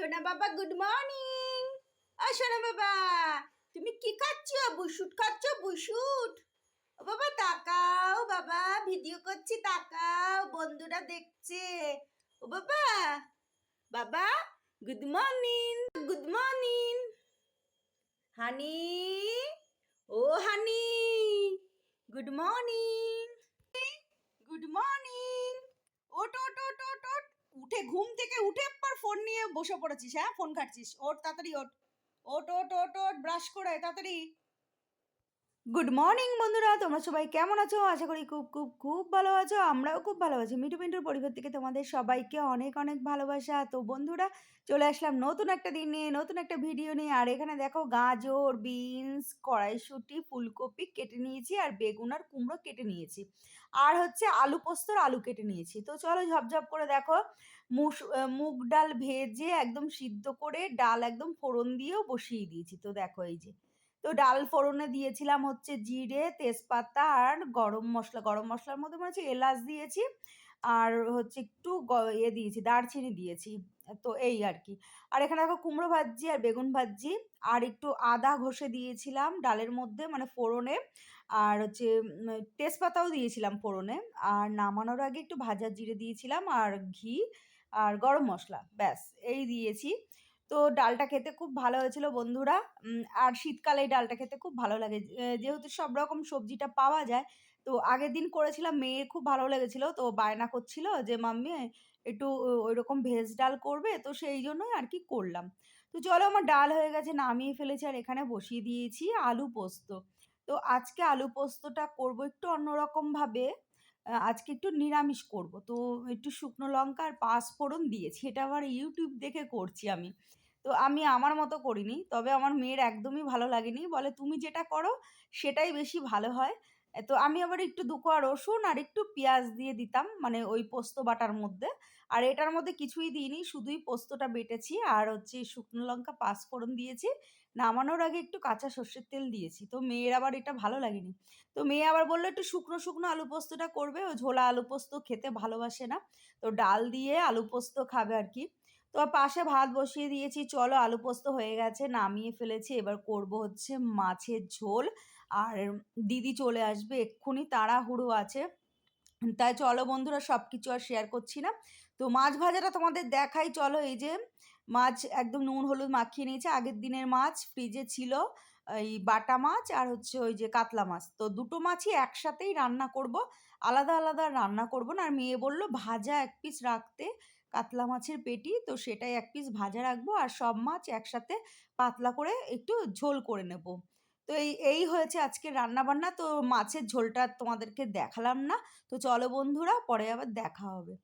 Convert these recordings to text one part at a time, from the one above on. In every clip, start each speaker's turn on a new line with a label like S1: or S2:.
S1: সোনা বাবা good morning ও সোনা বাবা, তুমি কি খাচ্ছ? বুশুট খাচ্ছ? বুশুট ও বাবা, তাকাও বাবা, ভিডিও করছি, তাকাও, বন্ধুরা দেখছে। ও বাবা বাবা good morning good morning honey, ও honey good morning good morning ওট ওট ওট ওট ওট উঠে ঘুম থেকে উঠে পর ফোন নিয়ে বসে পড়েছিস হ্যাঁ? ফোন ঘাটছিস। ওট তাড়াতাড়ি ওট ওট ওট ওট ওট ব্রাশ করে তাড়াতাড়ি। গুড মর্নিং বন্ধুরা। তোমরা সবাই কেমন আছো? আশা করি খুব খুব খুব ভালো আছো। আমরাও খুব ভালো আছি। মিঠু মিন্টুর পরিবার থেকে তোমাদের সবাইকে অনেক অনেক ভালোবাসা। তো বন্ধুরা, চলে আসলাম নতুন একটা দিন নিয়ে, নতুন একটা ভিডিও নিয়ে। আর এখানে দেখো, গাজর, বিনস, কড়াইশুঁটি, ফুলকপি কেটে নিয়েছি আর বেগুন আর কুমড়ো কেটে নিয়েছি। আর হচ্ছে আলু পোস্তর আলু কেটে নিয়েছি। তো চলো ঝপঝপ করে দেখো, মুস মুগ ডাল ভেজে একদম সিদ্ধ করে ডাল একদম ফোড়ন দিয়েও বসিয়ে দিয়েছি। তো দেখো এই যে তো ডাল ফোড়নে দিয়েছিলাম হচ্ছে জিরে, তেজপাতা আর গরম মশলা। গরম মশলার মধ্যে মনে হচ্ছে এলাচ দিয়েছি আর হচ্ছে একটু ইয়ে দিয়েছি, দারচিনি দিয়েছি। তো এই আর কি। আর এখানে দেখো কুমড়ো ভাজি আর বেগুন ভাজি আর একটু আদা ঘষে দিয়েছিলাম ডালের মধ্যে মানে ফোড়নে। আর হচ্ছে তেজপাতাও দিয়েছিলাম ফোড়নে। আর নামানোর আগে একটু ভাজা জিরে দিয়েছিলাম আর ঘি আর গরম মশলা, ব্যাস, এই দিয়েছি। তো ডালটা খেতে খুব ভালো হয়েছিল বন্ধুরা। আর শীতকালে এই ডালটা খেতে খুব ভালো লাগে। যেহেতু সব রকম সবজিটা পাওয়া যায়, তো আগের দিন করেছিলাম, মেয়ের খুব ভালো লেগেছিল, তো বায়না করছিল যে, মাম্মি, একটু ওই রকম ভেজ ডাল করবে। তো সেই জন্যই আর কি করলাম। তো চলো আমার ডাল হয়ে গেছে, নামিয়ে ফেলেছি আর এখানে বসিয়ে দিয়েছি আলু পোস্ত। তো আজকে আলু পোস্তটা করব একটু অন্যরকমভাবে। আজকে একটু নিরামিষ করব। তো একটু শুকনো লঙ্কা আর পাঁচফোড়ন দিয়েছি। এটা আবার ইউটিউব দেখে করছি আমি। তো আমি আমার মতো করিনি। তবে আমার মেয়ের একদমই ভালো লাগেনি। বলে, তুমি যেটা করো, সেটাই বেশি ভালো হয়। তো আমি আবার একটু দুকোয়া রসুন আর একটু পেঁয়াজ দিয়ে দিতাম মানে ওই পোস্ত বাটার মধ্যে। আর এটার মধ্যে কিছুই দিইনি, শুধুই পোস্তটা বেটেছি আর হচ্ছে শুকনো লঙ্কা পাঁচফোড়ন দিয়েছি। নামানোর আগে একটু কাঁচা সর্ষের তেল দিয়েছি। তো মেয়ের আবার এটা ভালো লাগেনি। তো মেয়ে আবার বলল, একটু শুকনো শুকনো আলু পোস্তটা করবে। ও ঝোলা আলু পোস্ত খেতে ভালোবাসে না। তো ডাল দিয়ে আলু পোস্ত খাবে আর কি। তো পাশে ভাত বসিয়ে দিয়েছি। চলো আলু পোস্ত হয়ে গেছে, নামিয়ে ফেলেছি। এবার করব হচ্ছে মাছের ঝোল। আর দিদি চলে আসবে, এক্ষুনি তাড়াহুড়ো আছে। তাই চলো বন্ধুরা সব কিছু আর শেয়ার করছি না। তো মাছ ভাজাটা তোমাদের দেখাই। চলো এই যে মাছ একদম নুন, হলুদ মাখিয়ে নিয়েছে। আগের দিনের মাছ ফ্রিজে ছিল। এই বাটা মাছ আর হচ্ছে ওই যে কাতলা মাছ। তো দুটো মাছই একসাথেই রান্না করব, আলাদা আলাদা রান্না করব না। আর মেয়ে বলল, ভাজা এক পিস রাখতে কাতলা মাছের পেটি, তো সেটাই এক পিস ভাজা রাখব আর সব মাছ একসাথে পাতলা করে একটু ঝোল করে নেব। তো এই এই হয়েছে আজকে রান্না বান্না তো মাছের ঝোলটা তোমাদেরকে দেখালাম না। তো চলো বন্ধুরা, পরে আবার দেখা হবে।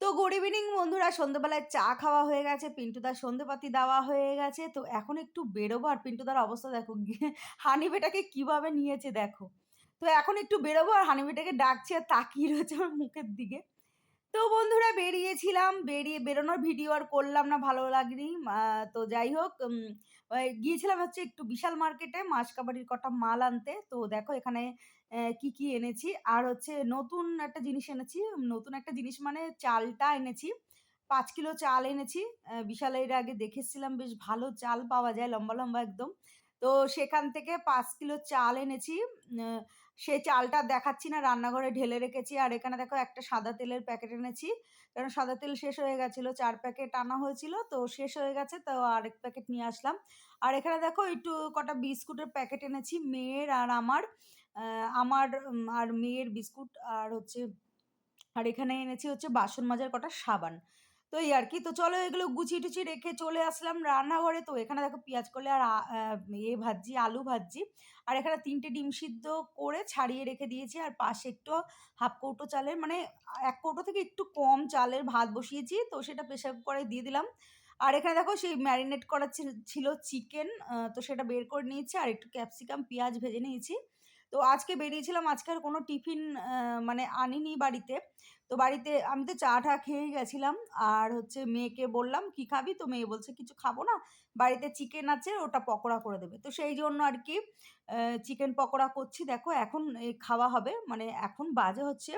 S1: তো গুড ইভিনিং বন্ধুরা। সন্ধ্যেবেলায় চা খাওয়া হয়ে গেছে, পিন্টুদার সন্ধেপাতি দেওয়া হয়ে গেছে। তো এখন একটু বেরোবো। আর পিন্টুদার অবস্থা দেখো হানিবেটাকে কীভাবে নিয়েছে দেখো। তো এখন একটু বেরোবো আর হানিবেটাকে ডাকছে আর তাকিয়ে রয়েছে আমার মুখের দিকে। তো বন্ধুরা বেরিয়েছিলাম, বেরিয়ে বেরোনোর ভিডিও আর করলাম না, ভালো লাগেনি। তো যাই হোক গিয়েছিলাম হচ্ছে একটু বিশাল মার্কেটে মাসকাবাড়ির কটা মাল আনতে। তো দেখো এখানে কি কি এনেছি। আর হচ্ছে নতুন একটা জিনিস এনেছি নতুন একটা জিনিস মানে চালটা এনেছি। পাঁচ কিলো চাল এনেছি। বিশাল এর আগে দেখেছিলাম বেশ ভালো চাল পাওয়া যায়, লম্বা লম্বা একদম। তো সেখান থেকে পাঁচ কিলো চাল এনেছি। সে চালটা দেখাচ্ছি না, রান্নাঘরে ঢেলে রেখেছি। আর এখানে দেখো একটা সাদা তেলের প্যাকেট এনেছি। কারণ সাদা তেল শেষ হয়ে গেছিল, চার প্যাকেট আনা হয়েছিল, তো শেষ হয়ে গেছে, তো আরেক প্যাকেট নিয়ে আসলাম। আর এখানে দেখো একটু কটা বিস্কুটের প্যাকেট এনেছি, মেয়ের আর আমার। আমার আর মেয়ের বিস্কুট, আর হচ্ছে, আর এখানে এনেছি হচ্ছে বাসন মাজার কটা সাবান। তো এই আর কি। তো চলো এগুলো গুছিয়ে টুচিয়ে রেখে চলে আসলাম রান্নাঘরে। তো এখানে দেখো পেঁয়াজ করলে আর এ ভাজি আলু ভাজি আর এখানে তিনটে ডিম সিদ্ধ করে ছাড়িয়ে রেখে দিয়েছি। আর পাশে একটু হাফ কৌটো চালের মানে এক কৌটো থেকে একটু কম চালের ভাত বসিয়েছি। তো সেটা প্রেশার কুকারে দিয়ে দিলাম। আর এখানে দেখো সেই ম্যারিনেট করা ছিল চিকেন। তো সেটা বের করে নিয়েছি। আর একটু ক্যাপসিকাম, পেঁয়াজ ভেজে নিয়েছি। তো আজকে বেরিয়েছিলাম, আজকে আর কোনো টিফিন মানে আনিনি বাড়িতে। তো বাড়িতে আমি তো চা টা খেয়েই গেছিলাম আর হচ্ছে মেয়েকে বললাম, কি খাবি? তো মেয়ে বলছে, কিছু খাব না, বাড়িতে চিকেন আছে, ওটা পকোড়া করে দেবে। তো সেই জন্য আর কি চিকেন পকোড়া করছি। দেখো এখন খাওয়া হবে মানে এখন বাজে হচ্ছে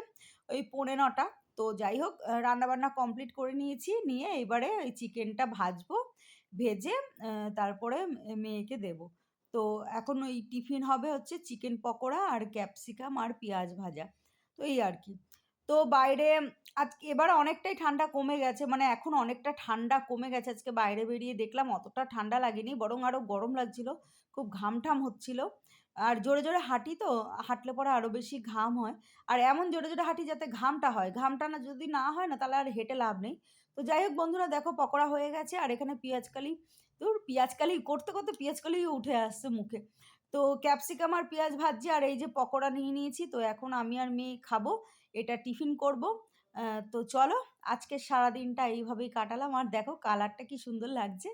S1: ওই পৌনে নটা। তো যাই হোক রান্নাবান্না কমপ্লিট করে নিয়েছি, নিয়ে এবারে ওই চিকেনটা ভাজবো, ভেজে তারপরে মেয়েকে দেব। তো এখন ওই টিফিন হবে হচ্ছে চিকেন পকোড়া আর ক্যাপসিকাম আর পেঁয়াজ ভাজা। তো এই আর কি। তো বাইরে আজকে এবার অনেকটাই ঠান্ডা কমে গেছে মানে এখন অনেকটা ঠান্ডা কমে গেছে। আজকে বাইরে বেরিয়ে দেখলাম অতটা ঠান্ডা লাগেনি, বরং আরও গরম লাগছিল, খুব ঘাম ঠাম হচ্ছিল। আর জোরে জোরে হাঁটি তো, হাঁটলে পরে আরও বেশি ঘাম হয়। আর এমন জোরে জোরে হাঁটি যাতে ঘামটা হয়, ঘামটা না যদি না হয় না তাহলে আর হেঁটে লাভ নেই। তো যাই হোক বন্ধুরা, দেখো পকোড়া হয়ে গেছে আর এখানে পেঁয়াজকালি তোর পেঁয়াজকালি করতে করতে পেঁয়াজকালি উঠে আসছে মুখে। তো ক্যাপসিকাম আর পেঁয়াজ ভাজছি আর এই যে পকোড়া নিয়ে নিয়েছি, তো এখন আমি আর মেয়ে খাব, এটা টিফিন করব। তো চলো, আজকে সারা দিনটা এইভাবেই কাটালাম। আর দেখো কালারটা কি সুন্দর লাগছে।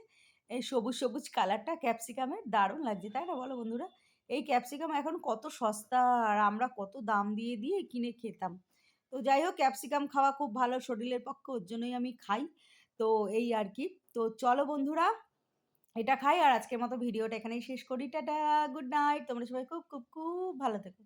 S1: এই সবুজ সবুজ কালারটা ক্যাপসিকামের, দারুণ লাগছে, তাই না বলো বন্ধুরা? এই ক্যাপসিকাম এখন কত সস্তা আর আমরা কত দাম দিয়ে দিয়ে কিনে খেতাম। তো যাই হোক, ক্যাপসিকাম খাওয়া খুব ভালো, শরীরের পক্ষে ওর জন্যই আমি খাই। তো এই আর কি। তো চলো বন্ধুরা এটা খাই আর আজকের মতো ভিডিওটা এখানেই শেষ করি। Tata, good night. তোমরা সবাই খুব খুব খুব ভালো থেকো।